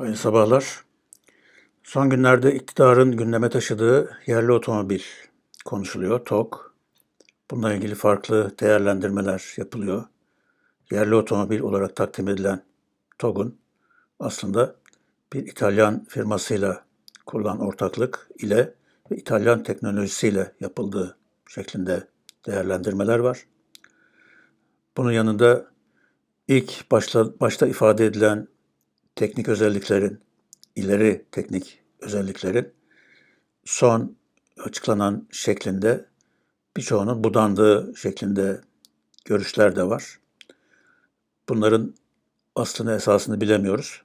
Hayırlı sabahlar. Son günlerde iktidarın gündeme taşıdığı yerli otomobil konuşuluyor, TOK. Bununla ilgili farklı değerlendirmeler yapılıyor. Yerli otomobil olarak takdim edilen TOG'un aslında bir İtalyan firmasıyla kurulan ortaklık ile ve İtalyan teknolojisiyle yapıldığı şeklinde değerlendirmeler var. Bunun yanında ilk başta, başta ifade edilen teknik özelliklerin, ileri teknik özelliklerin son açıklanan şeklinde birçoğunun budandığı şeklinde görüşler de var. Bunların aslını esasını bilemiyoruz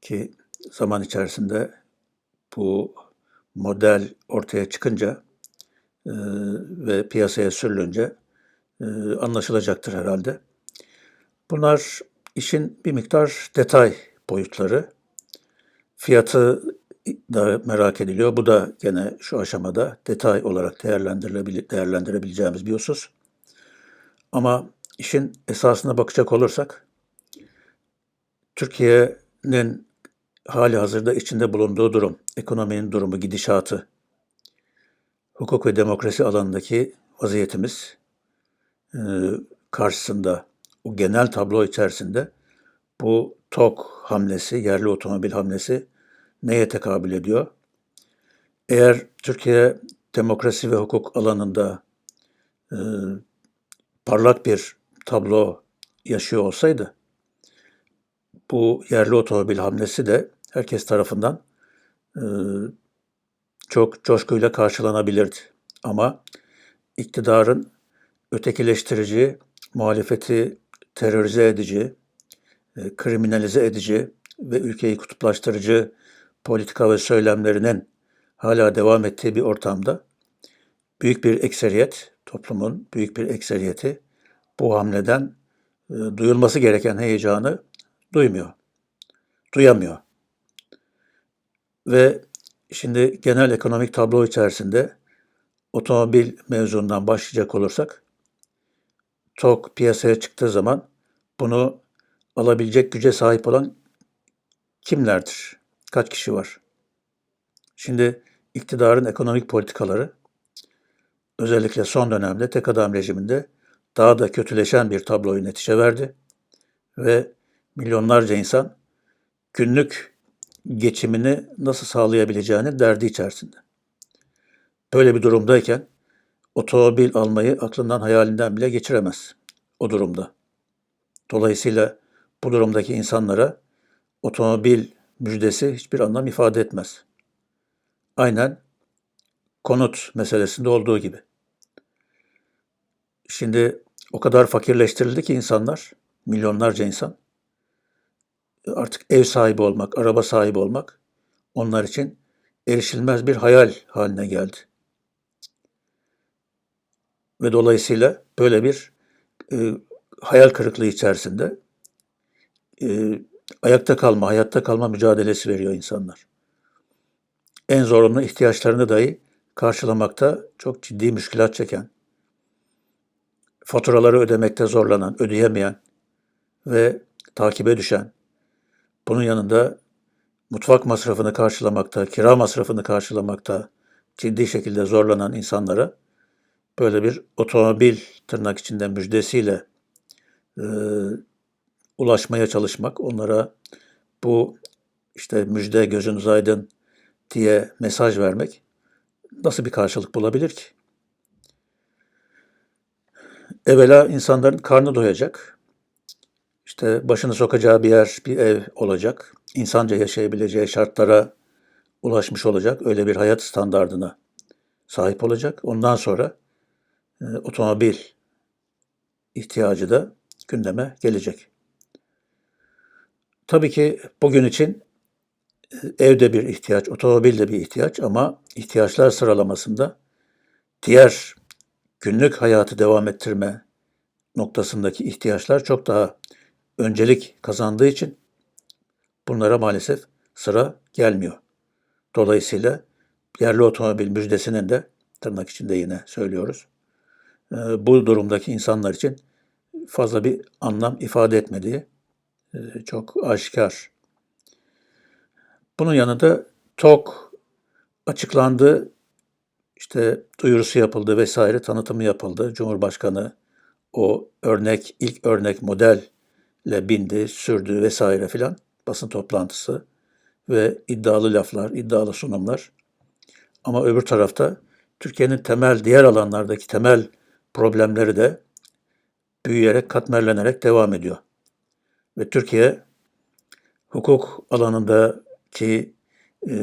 ki zaman içerisinde bu model ortaya çıkınca e, ve piyasaya sürülünce e, anlaşılacaktır herhalde. Bunlar işin bir miktar detay boyutları. Fiyatı da merak ediliyor. Bu da gene şu aşamada detay olarak değerlendirebileceğimiz bir husus. Ama işin esasına bakacak olursak, Türkiye'nin hali hazırda içinde bulunduğu durum, ekonominin durumu, gidişatı, hukuk ve demokrasi alanındaki vaziyetimiz karşısında, o genel tablo içerisinde bu TOK hamlesi, yerli otomobil hamlesi neye tekabül ediyor? Eğer Türkiye demokrasi ve hukuk alanında e, parlak bir tablo yaşıyor olsaydı, bu yerli otomobil hamlesi de herkes tarafından e, çok coşkuyla karşılanabilirdi. Ama iktidarın ötekileştirici, muhalefeti terörize edici, e, kriminalize edici ve ülkeyi kutuplaştırıcı politika ve söylemlerinin hala devam ettiği bir ortamda büyük bir ekseriyet, toplumun büyük bir ekseriyeti bu hamleden e, duyulması gereken heyecanı duymuyor, duyamıyor. Ve şimdi genel ekonomik tablo içerisinde otomobil mevzundan başlayacak olursak, TOK piyasaya çıktığı zaman bunu alabilecek güce sahip olan kimlerdir? Kaç kişi var? Şimdi iktidarın ekonomik politikaları özellikle son dönemde tek adam rejiminde daha da kötüleşen bir tabloyu netişe verdi ve milyonlarca insan günlük geçimini nasıl sağlayabileceğini derdi içerisinde. Böyle bir durumdayken otomobil almayı aklından hayalinden bile geçiremez o durumda. Dolayısıyla bu durumdaki insanlara otomobil müjdesi hiçbir anlam ifade etmez. Aynen konut meselesinde olduğu gibi. Şimdi o kadar fakirleştirildi ki insanlar, milyonlarca insan, artık ev sahibi olmak, araba sahibi olmak onlar için erişilmez bir hayal haline geldi. Ve dolayısıyla böyle bir e, hayal kırıklığı içerisinde e, ayakta kalma, hayatta kalma mücadelesi veriyor insanlar. En zorunlu ihtiyaçlarını dahi karşılamakta çok ciddi müşkilat çeken, faturaları ödemekte zorlanan, ödeyemeyen ve takibe düşen, bunun yanında mutfak masrafını karşılamakta, kira masrafını karşılamakta ciddi şekilde zorlanan insanlara böyle bir otomobil tırnak içinde müjdesiyle e, ulaşmaya çalışmak, onlara bu işte müjde gözünüz aydın diye mesaj vermek nasıl bir karşılık bulabilir ki? Evvela insanların karnı doyacak. İşte başını sokacağı bir yer, bir ev olacak. İnsanca yaşayabileceği şartlara ulaşmış olacak. Öyle bir hayat standardına sahip olacak. Ondan sonra e, otomobil ihtiyacı da gündeme gelecek. Tabii ki bugün için e, evde bir ihtiyaç, otomobil de bir ihtiyaç ama ihtiyaçlar sıralamasında diğer günlük hayatı devam ettirme noktasındaki ihtiyaçlar çok daha öncelik kazandığı için bunlara maalesef sıra gelmiyor. Dolayısıyla yerli otomobil müjdesinin de tırnak içinde yine söylüyoruz. E, bu durumdaki insanlar için fazla bir anlam ifade etmediği çok aşikar. Bunun yanında TOK açıklandı, işte duyurusu yapıldı vesaire, tanıtımı yapıldı. Cumhurbaşkanı o örnek, ilk örnek modelle bindi, sürdü vesaire filan. Basın toplantısı ve iddialı laflar, iddialı sunumlar. Ama öbür tarafta Türkiye'nin temel, diğer alanlardaki temel problemleri de büyüyerek, katmerlenerek devam ediyor. Ve Türkiye hukuk alanındaki e,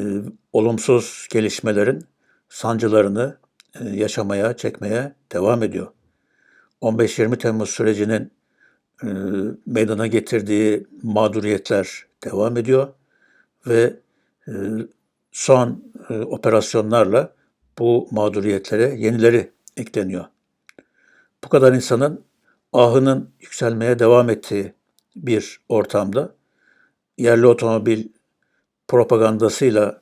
olumsuz gelişmelerin sancılarını e, yaşamaya, çekmeye devam ediyor. 15-20 Temmuz sürecinin e, meydana getirdiği mağduriyetler devam ediyor ve e, son e, operasyonlarla bu mağduriyetlere yenileri ekleniyor. Bu kadar insanın ahının yükselmeye devam ettiği bir ortamda yerli otomobil propagandasıyla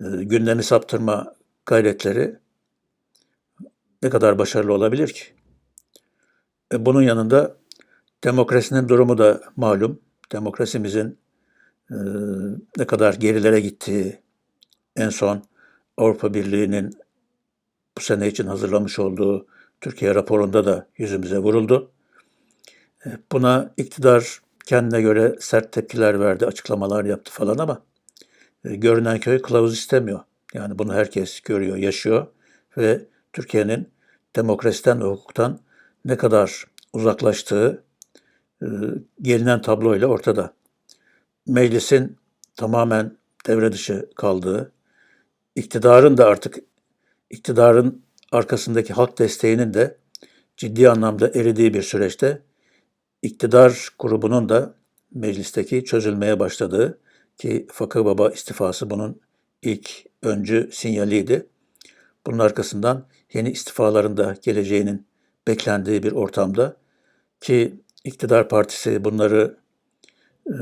e, gündemi saptırma gayretleri ne kadar başarılı olabilir ki? E, bunun yanında demokrasinin durumu da malum. Demokrasimizin e, ne kadar gerilere gittiği en son Avrupa Birliği'nin bu sene için hazırlamış olduğu Türkiye raporunda da yüzümüze vuruldu. Buna iktidar kendine göre sert tepkiler verdi, açıklamalar yaptı falan ama e, görünen köy kılavuz istemiyor. Yani bunu herkes görüyor, yaşıyor ve Türkiye'nin demokrasiden ve hukuktan ne kadar uzaklaştığı e, gelinen tabloyla ortada. Meclisin tamamen devre dışı kaldığı, iktidarın da artık iktidarın arkasındaki halk desteğinin de ciddi anlamda eridiği bir süreçte iktidar grubunun da meclisteki çözülmeye başladığı ki Fakı Baba istifası bunun ilk öncü sinyaliydi. Bunun arkasından yeni istifaların da geleceğinin beklendiği bir ortamda ki iktidar partisi bunları e,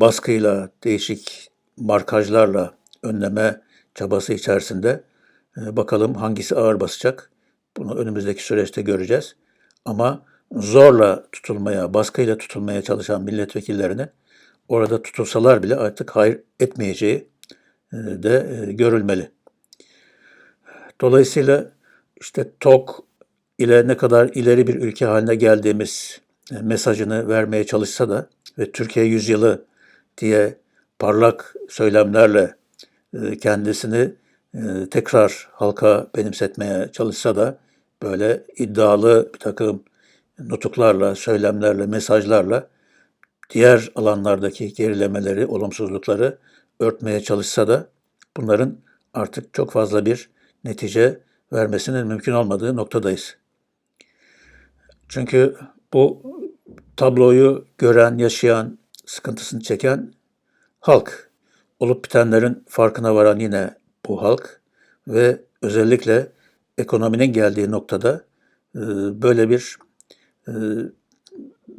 baskıyla, değişik markajlarla önleme çabası içerisinde e, bakalım hangisi ağır basacak. Bunu önümüzdeki süreçte göreceğiz. Ama zorla tutulmaya, baskıyla tutulmaya çalışan milletvekillerinin orada tutulsalar bile artık hayır etmeyeceği e, de e, görülmeli. Dolayısıyla işte TOK ile ne kadar ileri bir ülke haline geldiğimiz e, mesajını vermeye çalışsa da ve Türkiye yüzyılı diye parlak söylemlerle kendisini tekrar halka benimsetmeye çalışsa da böyle iddialı bir takım nutuklarla, söylemlerle, mesajlarla diğer alanlardaki gerilemeleri, olumsuzlukları örtmeye çalışsa da bunların artık çok fazla bir netice vermesinin mümkün olmadığı noktadayız. Çünkü bu tabloyu gören, yaşayan, sıkıntısını çeken halk. Olup bitenlerin farkına varan yine bu halk ve özellikle ekonominin geldiği noktada böyle bir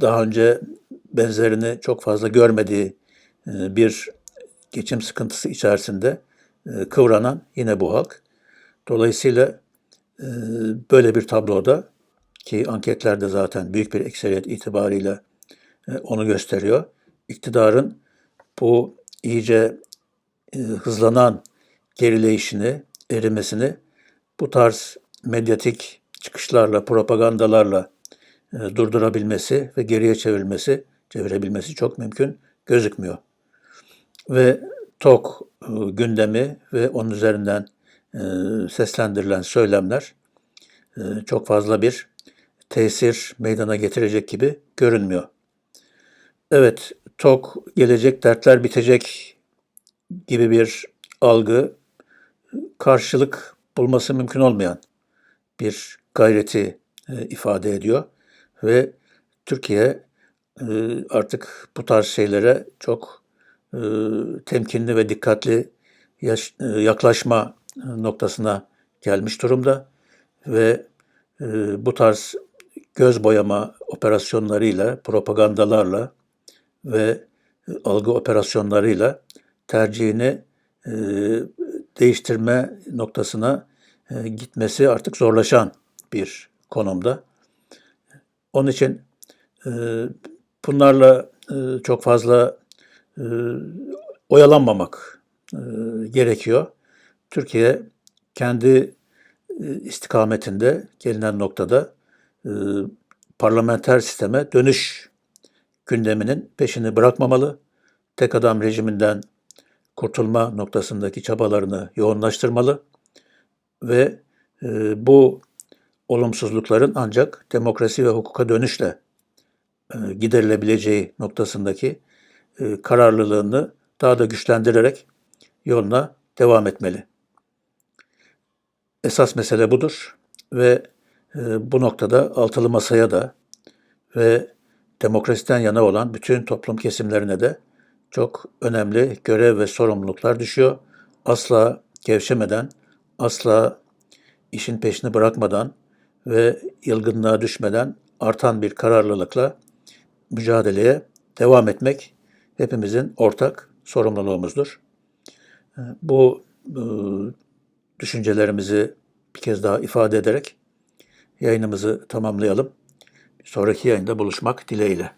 daha önce benzerini çok fazla görmediği e, bir geçim sıkıntısı içerisinde e, kıvranan yine bu halk. Dolayısıyla e, böyle bir tabloda ki anketlerde zaten büyük bir ekseriyet itibariyle onu gösteriyor. İktidarın bu iyice hızlanan gerileyişini, erimesini bu tarz medyatik çıkışlarla, propagandalarla durdurabilmesi ve geriye çevirmesi çevirebilmesi çok mümkün gözükmüyor. Ve TOK e, gündemi ve onun üzerinden e, seslendirilen söylemler e, çok fazla bir tesir meydana getirecek gibi görünmüyor. Evet, TOK gelecek, dertler bitecek gibi bir algı karşılık bulması mümkün olmayan bir gayreti ifade ediyor ve Türkiye ee, artık bu tarz şeylere çok e, temkinli ve dikkatli e, yaklaşma noktasına gelmiş durumda ve e, bu tarz göz boyama operasyonlarıyla, propagandalarla ve algı operasyonlarıyla tercihini değiştirme noktasına gitmesi artık zorlaşan bir konumda. Onun için Bunlarla e, çok fazla e, oyalanmamak e, gerekiyor. Türkiye kendi e, istikametinde gelinen noktada e, parlamenter sisteme dönüş gündeminin peşini bırakmamalı. Tek adam rejiminden kurtulma noktasındaki çabalarını yoğunlaştırmalı ve e, bu olumsuzlukların ancak demokrasi ve hukuka dönüşle e, giderilebileceği noktasındaki e, kararlılığını daha da güçlendirerek yoluna devam etmeli. Esas mesele budur ve e, bu noktada altılı masaya da ve demokrasiden yana olan bütün toplum kesimlerine de çok önemli görev ve sorumluluklar düşüyor. Asla gevşemeden, asla işin peşini bırakmadan ve yılgınlığa düşmeden artan bir kararlılıkla mücadeleye devam etmek hepimizin ortak sorumluluğumuzdur. Bu e, düşüncelerimizi bir kez daha ifade ederek yayınımızı tamamlayalım. Sonraki yayında buluşmak dileğiyle.